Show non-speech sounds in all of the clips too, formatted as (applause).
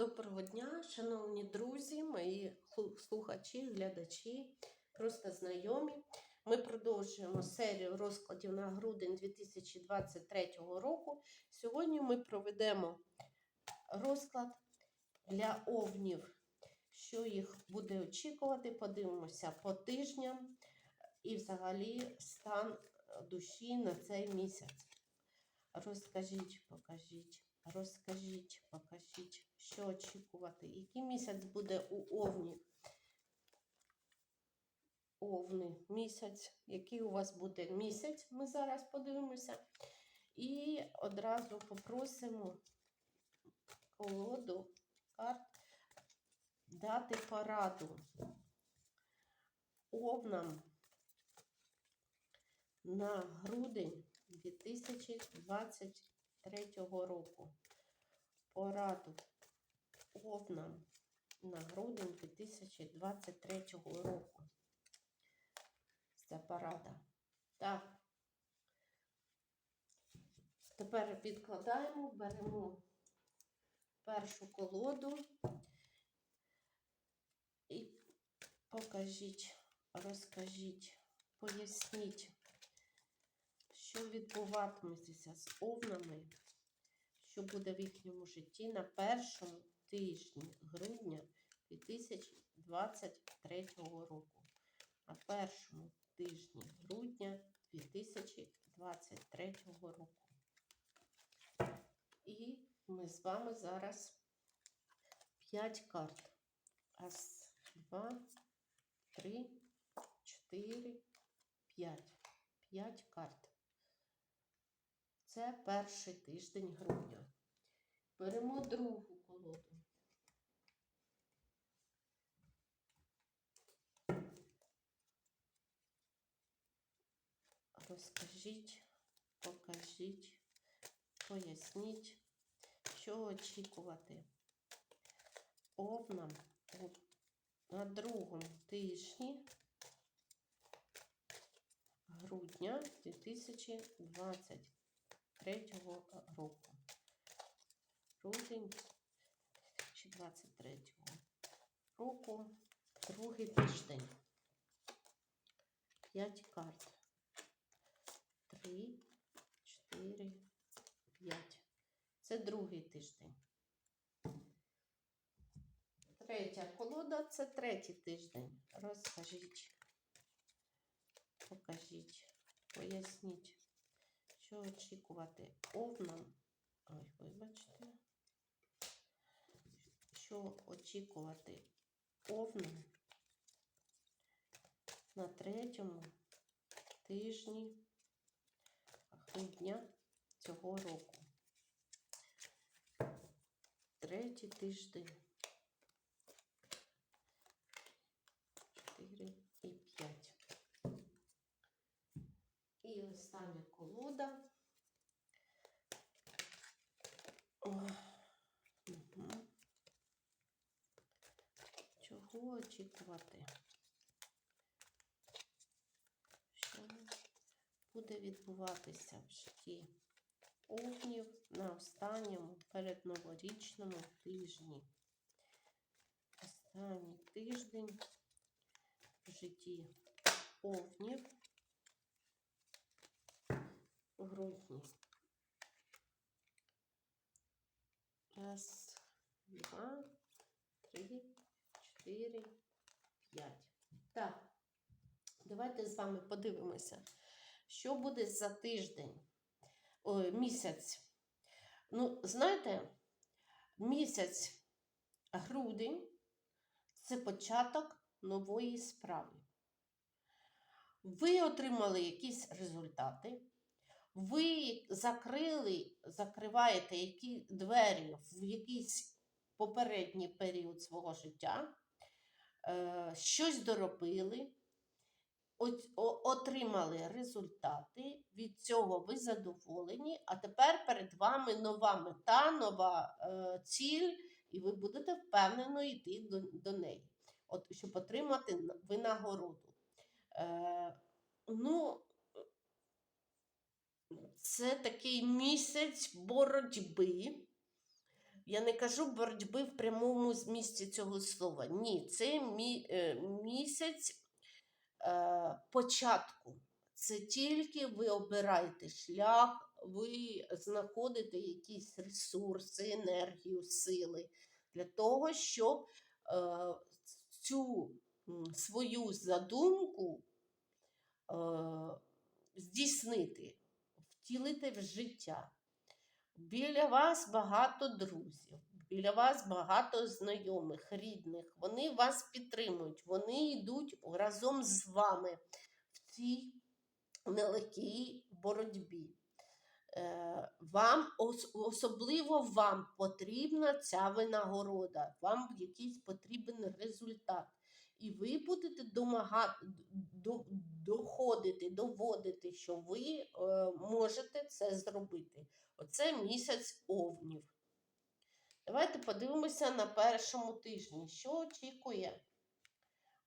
Доброго дня, шановні друзі, мої слухачі, глядачі, просто знайомі. Ми продовжуємо серію розкладів на грудень 2023 року. Сьогодні ми проведемо розклад для овнів, що їх буде очікувати. Подивимося по тижням і взагалі стан душі на цей місяць. Розкажіть, покажіть, розкажіть, покажіть, що очікувати. Який місяць буде у Овні? Овни місяць. Який у вас буде місяць? Ми зараз подивимося. І одразу попросимо колоду карт дати пораду овнам на грудень 2023 року. Пораду овнам на грудень 2023 року. Це порада. Так. Тепер відкладаємо, беремо першу колоду і покажіть, розкажіть, поясніть що відбуватиметься з овнами, що буде в їхньому житті на першому тижні грудня 2023 року. На першому тижні грудня 2023 року. І ми з вами зараз 5 карт. Раз, два, три, чотири, п'ять. П'ять карт. Це перший тиждень грудня. Беремо другу колоду. Розкажіть, покажіть, поясніть, що очікувати овнам на другому тижні грудня 2023 року. Грудень 2023 року, другий тиждень. 5 карт. 3, 4, 5. Це другий тиждень. Третя колода це третій тиждень. Розкажіть, покажіть, поясніть що очікувати овнам. Ой, вибачте. Що очікувати овнам на третьому тижні грудня цього року. Третій тиждень. 4 і 5. І остання колода. О, угу. Чого очікувати? Що буде відбуватися в житті овнів на останньому передноворічному тижні? Останній тиждень в житті овнів у грудні. Раз, два, три, чотири, п'ять. Так, давайте з вами подивимося, що буде за тиждень, ой, місяць. Ну, знаєте, місяць грудень це початок нової справи. Ви отримали якісь результати, ви закрили, закриваєте які двері в якийсь попередній період свого життя, е, щось доробили, о- отримали результати, від цього ви задоволені, а тепер перед вами нова мета, нова е, ціль, і ви будете впевнено йти до, до неї, от, щоб отримати винагороду. Е, ну, це такий місяць боротьби. Я не кажу боротьби в прямому змісті цього слова. Ні, це мі, е, місяць початку. Це тільки ви обираєте шлях, ви знаходите якісь ресурси, енергію, сили для того, щоб е, цю свою задумку е, здійснити, втілити в життя. Біля вас багато друзів, біля вас багато знайомих, рідних. Вони вас підтримують, вони йдуть разом з вами в цій нелегкій боротьбі. Е, Вам особливо вам потрібна ця винагорода, вам якийсь потрібен результат. І ви будете домагати, доходити, доводити, що ви е, можете це зробити. Оце місяць овнів. Давайте подивимося на першому тижні, що очікує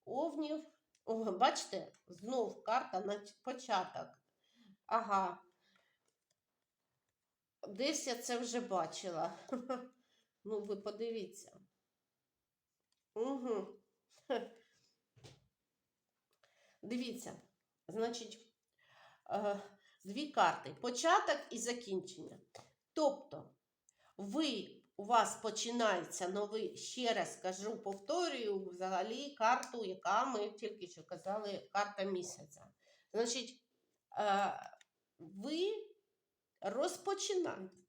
овнів. О, бачите, знов карта на початок. Ага. Десь я це вже бачила. (laughs) Ну, ви подивіться. Угу. (laughs) Дивіться, значить, е, дві карти: початок і закінчення. Тобто, ви, у вас починається новий, ще раз кажу, повторюю, взагалі карту, яка ми тільки що казали, карта місяця. Значить, е, ви розпочинаєте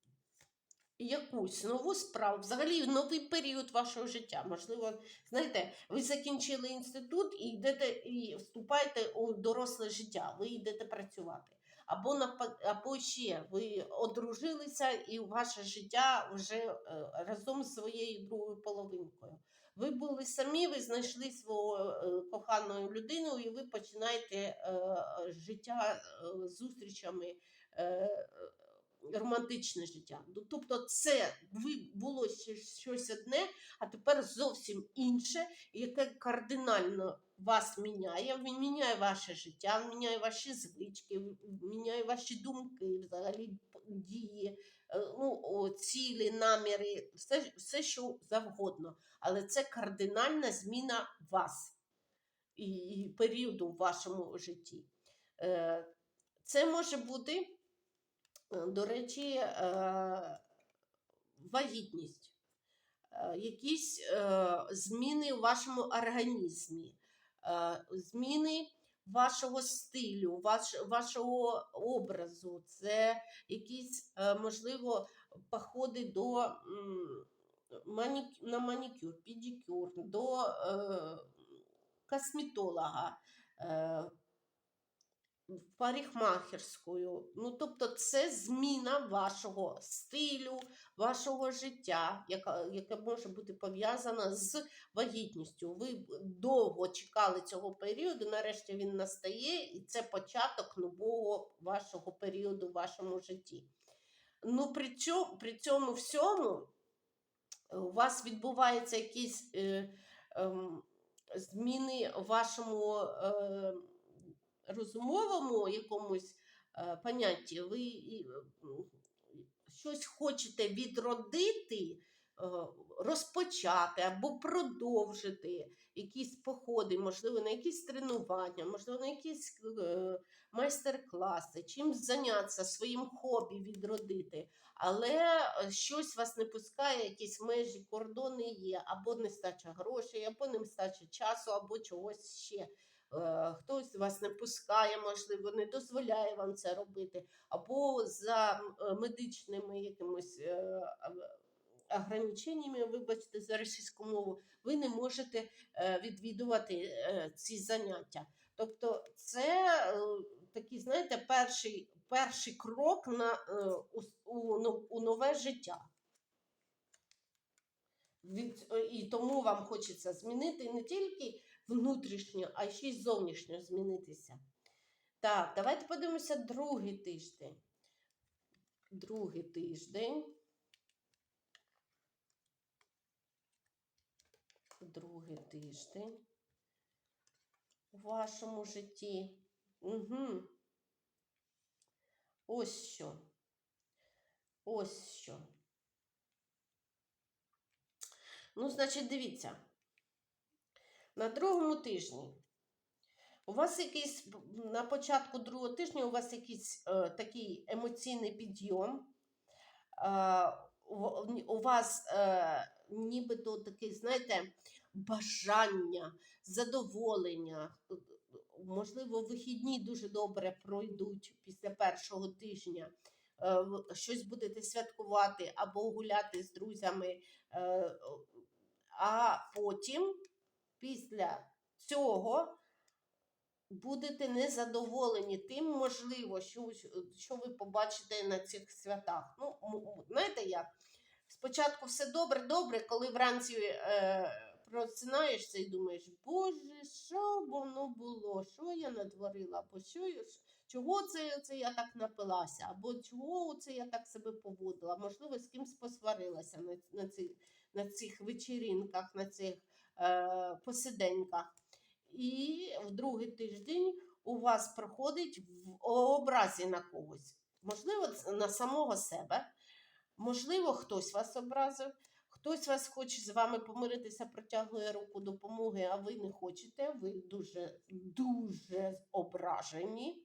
якусь нову справу, взагалі новий період вашого життя. Можливо, знаєте, ви закінчили інститут і йдете і вступаєте у доросле життя, ви йдете працювати. Або або ще ви одружилися, і ваше життя вже е, разом з своєю другою половинкою. Ви були самі, ви знайшли свого е, кохану людину, і ви починаєте е, життя зустрічами. Романтичне життя. Ну, Тобто, це було щось одне, а тепер зовсім інше, яке кардинально вас міняє, він міняє ваше життя, міняє ваші звички, міняє ваші думки, взагалі дії, е, ну, цілі, наміри, все, все, що завгодно. Але це кардинальна зміна вас і, і періоду в вашому житті. Е, Це може бути. Е, До речі, е, вагітність, е, якісь зміни в вашому організмі, зміни вашого стилю, ваш, вашого образу, це якісь, можливо, походи до на манікюр, педикюр, до косметолога. Е, в. Ну, тобто, це зміна вашого стилю, вашого життя, яка, яке може бути пов'язана з вагітністю. Ви довго чекали цього періоду, нарешті він настає, і це початок нового вашого періоду в вашому житті. Ну, при цьому, при цьому всьому е, у вас відбуваються якісь е, ем, зміни в вашому. Е, розумовому якомусь е, понятті, ви і, щось хочете відродити, е, розпочати або продовжити якісь походи, можливо, на якісь тренування, можливо, на якісь е, майстер-класи, чимось зайнятися, своїм хобі відродити. Але е, щось вас не пускає, якісь межі, кордони є, або нестача грошей, або нестача часу, або чогось ще. Е, Хтось вас не пускає, можливо, не дозволяє вам це робити, або за е, медичними якимось е, ограниченнями, вибачте, за російську мову, ви не можете відвідувати ці заняття. Тобто, це такий, знаєте, перший, перший крок на, у, у, у нове життя. Від, і тому вам хочеться змінити не тільки внутрішньо, а ще й зовнішньо змінитися. Так, давайте подивимося другий тиждень. Другий тиждень. Другий тиждень у вашому житті. Угу. Ось що. Ось що. Ну, значить, дивіться. На другому тижні у вас якийсь на початку другого тижня у вас якийсь е, такий емоційний підйом. Е, у, вас е, нібито такий, знаєте, бажання, задоволення. Можливо, вихідні дуже добре пройдуть після першого тижня. Е, Щось будете святкувати або гуляти з друзями. е, А потім, після цього, будете незадоволені тим, можливо, що, що ви побачите на цих святах. Ну, знаєте як? Спочатку все добре, добре, коли вранці е, просинаєшся і думаєш, Боже, що воно було, що я натворила, або що я, чого це, це я так напилася, або чого це я так себе поводила, можливо, з кимсь посварилася на, на, ці, на цих вечірінках, на цих посиденьках. І в другий тиждень у вас проходить в образі на когось. Можливо, на самого себе. Можливо, хтось вас образив, хтось вас хоче з вами помиритися, протягує руку допомоги, а ви не хочете. Ви дуже, дуже ображені.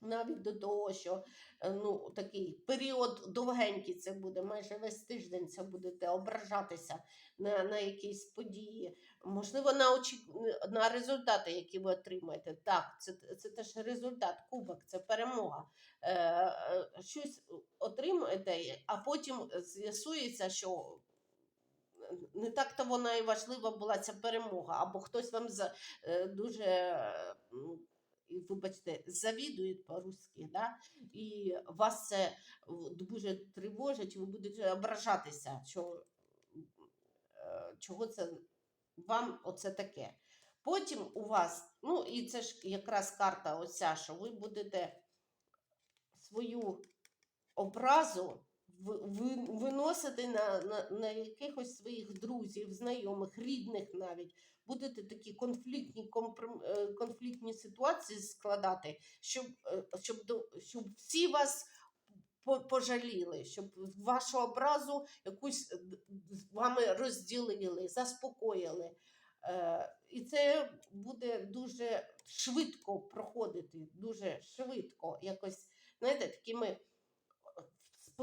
Навіть до того, що е, ну, такий період довгенький це буде, майже весь тиждень це будете ображатися на, на якісь події, можливо, на, очі... на результати, які ви отримаєте. Так, це, це теж результат, кубок, це перемога. Е, е, щось отримаєте, а потім з'ясується, що не так то вона і важлива була ця перемога, або хтось вам за, е, дуже. Вибачте, завідують по-русски, да? і вас це дуже тривожить, ви будете ображатися, що, е, чого це вам оце таке. Потім у вас, ну і це ж якраз карта оця, що ви будете свою образу виносити на, на, на якихось своїх друзів, знайомих, рідних навіть. Будете такі конфліктні, компром- е, конфліктні ситуації складати, щоб, е, щоб, щоб всі вас по- пожаліли, щоб вашу образу якусь е, з вами розділили, заспокоїли. І це буде дуже швидко проходити, дуже швидко, якось, знаєте, такими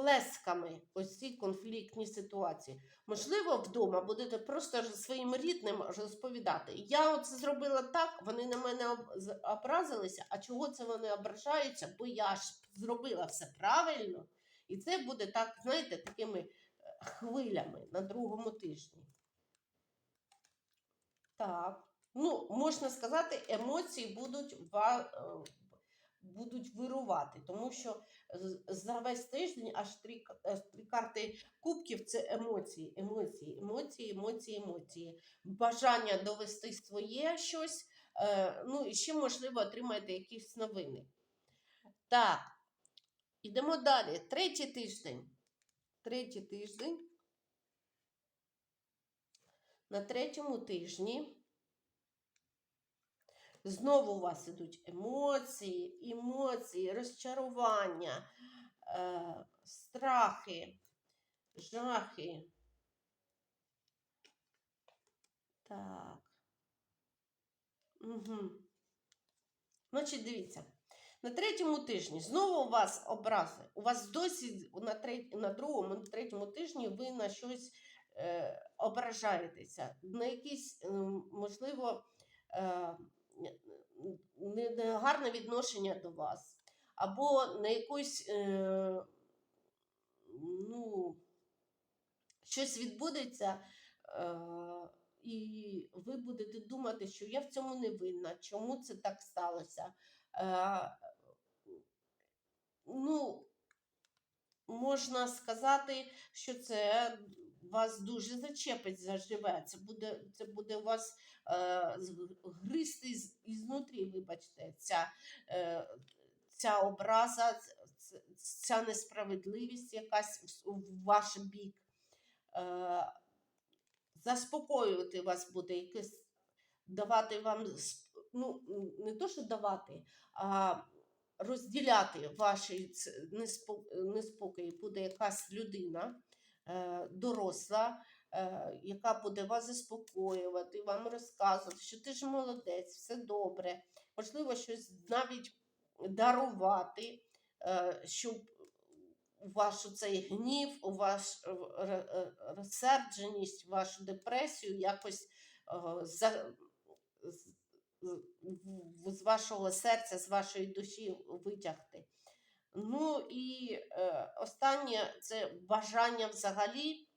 сплесками ось ці конфліктні ситуації. Можливо, вдома будете просто своїм рідним розповідати. Я оце зробила так, вони на мене об- образилися, а чого це вони ображаються? Бо я ж зробила все правильно. І це буде так, знаєте, такими е, хвилями на другому тижні. Так. Ну, можна сказати, емоції будуть, е, будуть вирувати, тому що за весь тиждень аж три, аж три карти кубків це емоції, емоції, емоції, емоції, емоції. Бажання довести своє щось. Е, ну і ще, можливо, отримаєте якісь новини. Так, ідемо далі. Третій тиждень. Третій тиждень. На третьому тижні знову у вас ідуть емоції, емоції, розчарування, е, страхи, жахи. Так. Угу. Значить, дивіться. На третьому тижні знову у вас образи. У вас досі на, треть, на другому, на третьому тижні ви на щось е, ображаєтеся. На якісь, е, можливо, е, негарне відношення до вас. Або на якусь, е, ну, щось відбудеться. Е, і ви будете думати, що я в цьому не винна, чому це так сталося. Е, ну, можна сказати, що це вас дуже зачепить заживе. Це буде, це буде у вас е, гризти із- ізнутрі, вибачте, ця, е, ця образа, ця несправедливість якась в ваш бік. Е, заспокоювати вас буде якесь, давати вам, ну, не то, що давати, а розділяти ваші неспокої буде якась людина, е, доросла, е, яка буде вас заспокоювати, вам розказувати, що ти ж молодець, все добре. Можливо, щось навіть дарувати, е, щоб ваш цей гнів, ваш р- е, розсердженість, вашу депресію якось за, з, вашого серця, з вашої душі витягти. Ну і е, останнє це бажання взагалі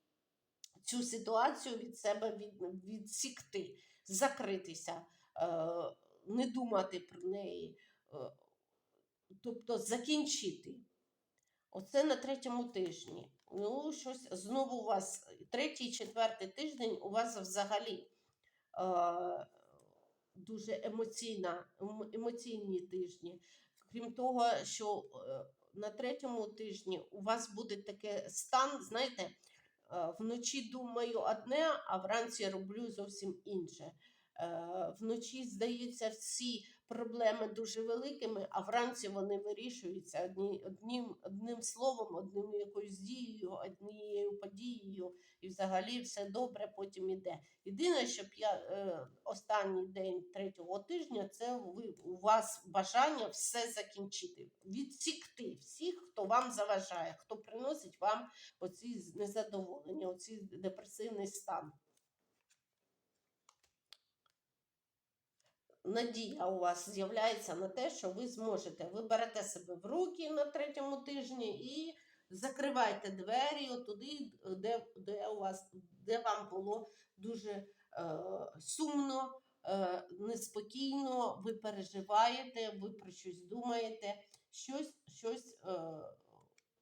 цю ситуацію від себе від, відсікти, закритися, е, не думати про неї, е, тобто закінчити. Оце на третьому тижні. Ну, щось знову у вас третій, четвертий тиждень у вас взагалі е, дуже емоційна, ем- емоційні тижні. Крім того, що е, на третьому тижні у вас буде таке стан, знаєте, е, вночі думаю одне, а вранці роблю зовсім інше. Е, Вночі здаються всі проблеми дуже великими, а вранці вони вирішуються одні, одним, одним словом, одним якоюсь дією, однією подією, і взагалі все добре потім іде. Єдине, щоб я е, останній день третього тижня, це ви, у вас бажання все закінчити, відсікти всіх, хто вам заважає, хто приносить вам оці незадоволення, оці депресивний стан. Надія у вас з'являється на те, що ви зможете. Ви берете себе в руки на третьому тижні і закривайте двері туди, де, де, у вас, де вам було дуже е, сумно, е, неспокійно, ви переживаєте, ви про щось думаєте. Щось, щось е,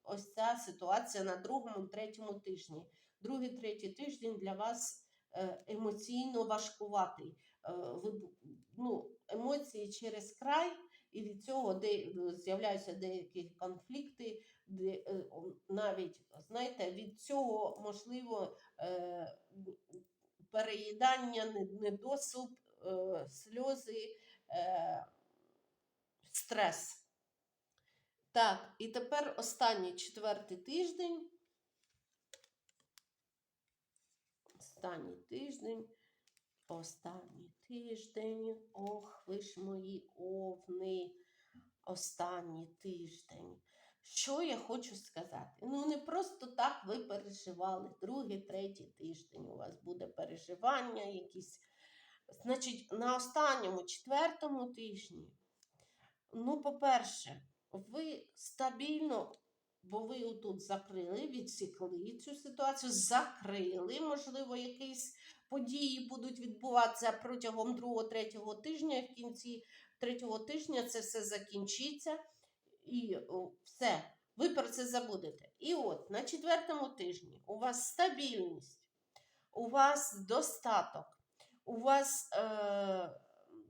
ось ця ситуація на другому, третьому тижні. Другий, третій тиждень для вас е, емоційно важкуватий. Е, ну, емоції через край, і від цього де, з'являються деякі конфлікти, де, е, навіть, знаєте, від цього можливо е, переїдання, не- недосуп, сльози, стрес. Так, і тепер останній четвертий тиждень. Останній тиждень. Останній тиждень. Ох, ви ж мої овни. Останній тиждень. Що я хочу сказати? Ну, не просто так ви переживали. Другий, третій тиждень у вас буде переживання якісь. Значить, на останньому четвертому тижні, ну, по-перше, ви стабільно, бо ви отут закрили, відсікли цю ситуацію, закрили, можливо, якісь події будуть відбуватися протягом другого-третього тижня. В кінці третього тижня це все закінчиться. І все, ви про це забудете. І от на четвертому тижні у вас стабільність, у вас достаток, у вас, е,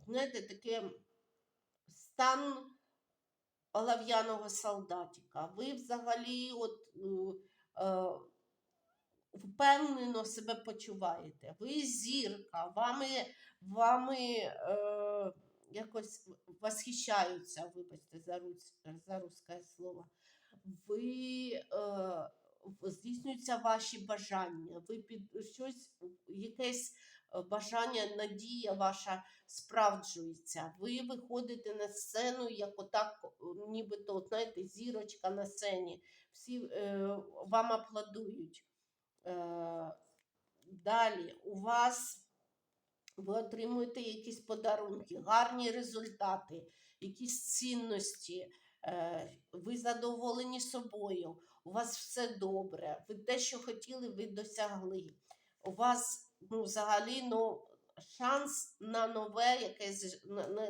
знаєте, таке стан олов'яного солдатика. Ви взагалі от, е, е, впевнено себе почуваєте. Ви зірка, вами, вами е, якось восхищаються, вибачте, за, русь, за русське слово. Ви е, здійснюються ваші бажання, ви під щось, якесь бажання, надія ваша справджується. Ви виходите на сцену, як отак, о, нібито, от, знаєте, зірочка на сцені. Всі е, вам аплодують. Е, далі у вас ви отримуєте якісь подарунки, гарні результати, якісь цінності, е, ви задоволені собою, у вас все добре, ви те, що хотіли, ви досягли. У вас ну, взагалі ну, шанс на нове, якесь на, на,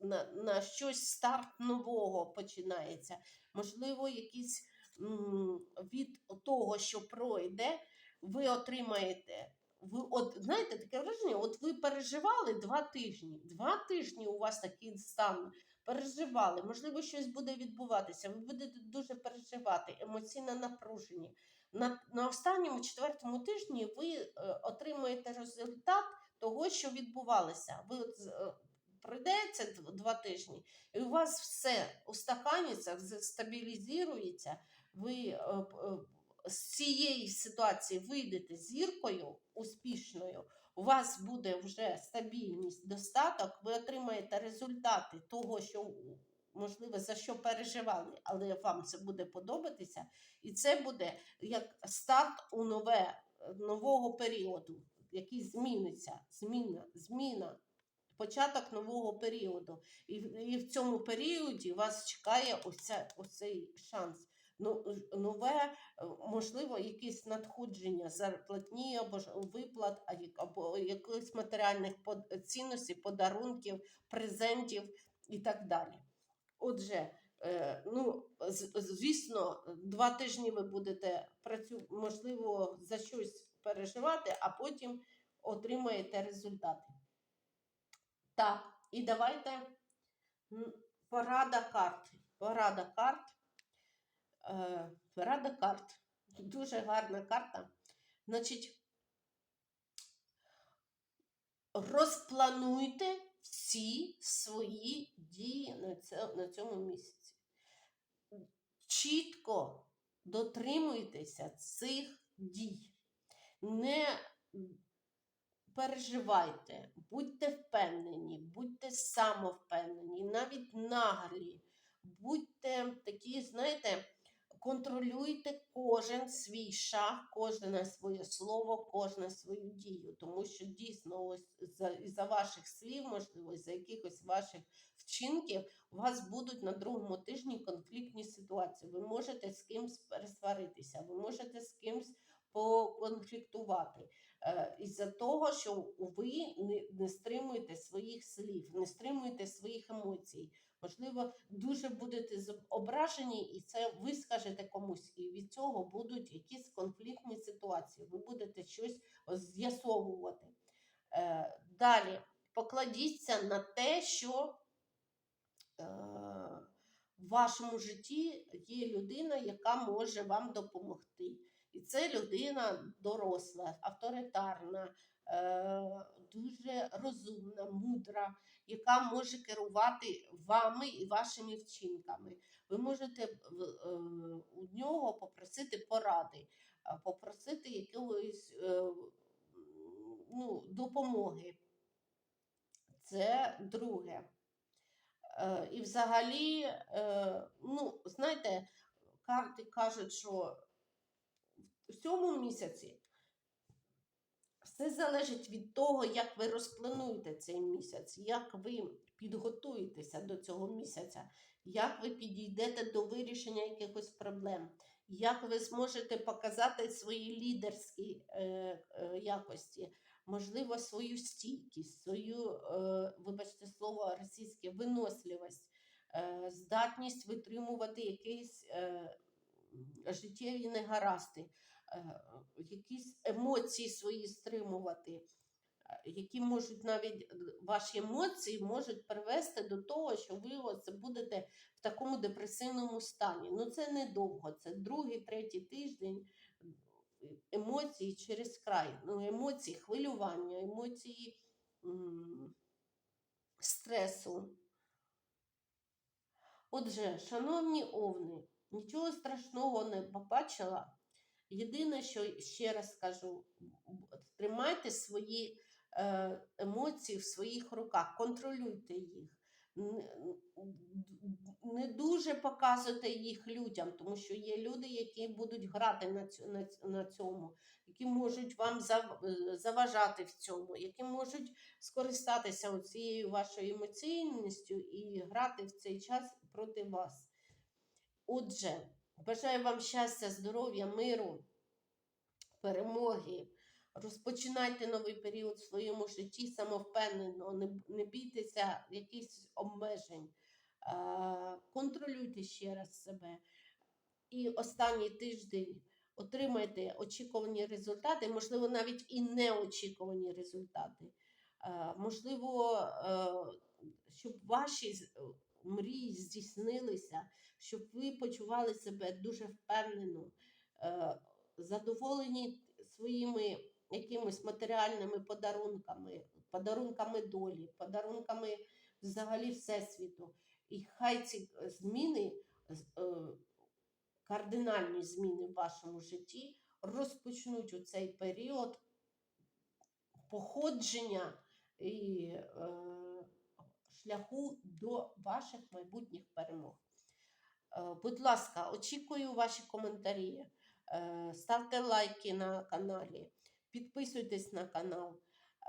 на, на, щось старт нового починається. Можливо, якісь м, від того, що пройде, ви отримаєте. Ви от знаєте, таке враження, от ви переживали два тижні. Два тижні у вас такий стан. Переживали, можливо, щось буде відбуватися. Ви будете дуже переживати, емоційно напружені. На, на останньому четвертому тижні ви е, отримуєте результат того, що відбувалося. Ви от, е, пройде це д- два тижні, і у вас все устаканиться, стабілізується, ви е, е, з цієї ситуації вийдете зіркою успішною, у вас буде вже стабільність, достаток, ви отримаєте результати того, що можливо за що переживали, але вам це буде подобатися, і це буде як старт у нове нового періоду, який зміниться. Зміна, зміна, початок нового періоду. І, і в цьому періоді вас чекає ось, ця, ось цей шанс. Ну, нове, можливо, якісь надходження зарплатні або виплат, або якихось матеріальних цінностей, подарунків, презентів і так далі. Отже, е, ну, звісно, два тижні ви будете працю... можливо, за щось переживати, а потім отримаєте результати. Так, і давайте порада карт. Порада карт. Е, порада карт. Дуже гарна карта. Значить, розплануйте всі свої дії на, цьому місяці. Чітко дотримуйтеся цих дій. Не переживайте, будьте впевнені, будьте самовпевнені, навіть наглі. Будьте такі, знаєте, контролюйте кожен свій шаг, кожне своє слово, кожне свою дію. Тому що дійсно, ось за, із-за ваших слів, можливо, за якихось ваших вчинків, у вас будуть на другому тижні конфліктні ситуації. Ви можете з кимсь пересваритися, ви можете з кимсь поконфліктувати. Е, із-за того, що ви не стримуєте своїх слів, не стримуєте своїх емоцій. Можливо, дуже будете ображені, і це ви скажете комусь, і від цього будуть якісь конфліктні ситуації. Ви будете щось з'ясовувати. Е, далі покладіться на те, що е, в вашому житті є людина, яка може вам допомогти. І це людина доросла, авторитарна, е, дуже розумна, мудра, яка може керувати вами і вашими вчинками. Ви можете е, у нього попросити поради, попросити якоїсь е, ну, допомоги. Це друге. Е, І взагалі, е, ну, знаєте, карти кажуть, що в цьому місяці все залежить від того, як ви розплануєте цей місяць, як ви підготуєтеся до цього місяця, як ви підійдете до вирішення якихось проблем, як ви зможете показати свої лідерські е, е, якості, можливо, свою стійкість, свою, е, вибачте слово російське, виносливість, е, здатність витримувати якісь е, життєві негаразди якісь емоції свої стримувати, е, які можуть навіть е, ваші емоції можуть привести до того, що ви оце будете в такому депресивному стані. Ну це недовго, це другий, третій тиждень. е, Емоції через край. Ну, емоції хвилювання, емоції м, стресу. Отже, шановні овни, нічого страшного не побачила. Єдине, що ще раз скажу, тримайте свої е, емоції в своїх руках, контролюйте їх. Не дуже показуйте їх людям, тому що є люди, які будуть грати на цьому, які можуть вам заважати в цьому, які можуть скористатися цією вашою емоційністю і грати в цей час проти вас. Отже, бажаю вам щастя, здоров'я, миру, перемоги. Розпочинайте новий період в своєму житті самовпевнено, не, бійтеся якихось обмежень, контролюйте ще раз себе. І останній тиждень отримайте очікувані результати, можливо, навіть і неочікувані результати. Можливо, е, щоб ваші мрії здійснилися, щоб ви почували себе дуже впевнено, е, задоволені своїми якимись матеріальними подарунками, подарунками долі, подарунками взагалі Всесвіту. І хай ці е, зміни е, кардинальні зміни в вашому житті розпочнуть у цей період походження і шляху до ваших майбутніх перемог. Е, Будь ласка, очікую ваші коментарі. Е, Ставте лайки на каналі, підписуйтесь на канал.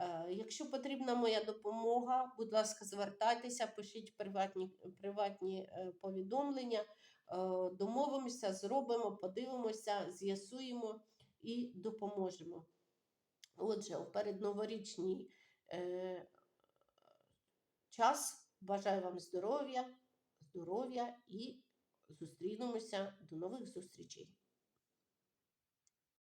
Е, Якщо потрібна моя допомога, будь ласка, звертайтеся, пишіть приватні, приватні повідомлення. Домовимося, зробимо, подивимося, з'ясуємо і допоможемо. Отже, у передноворічній час бажаю вам здоров'я, здоров'я і зустрінемося до нових зустрічей.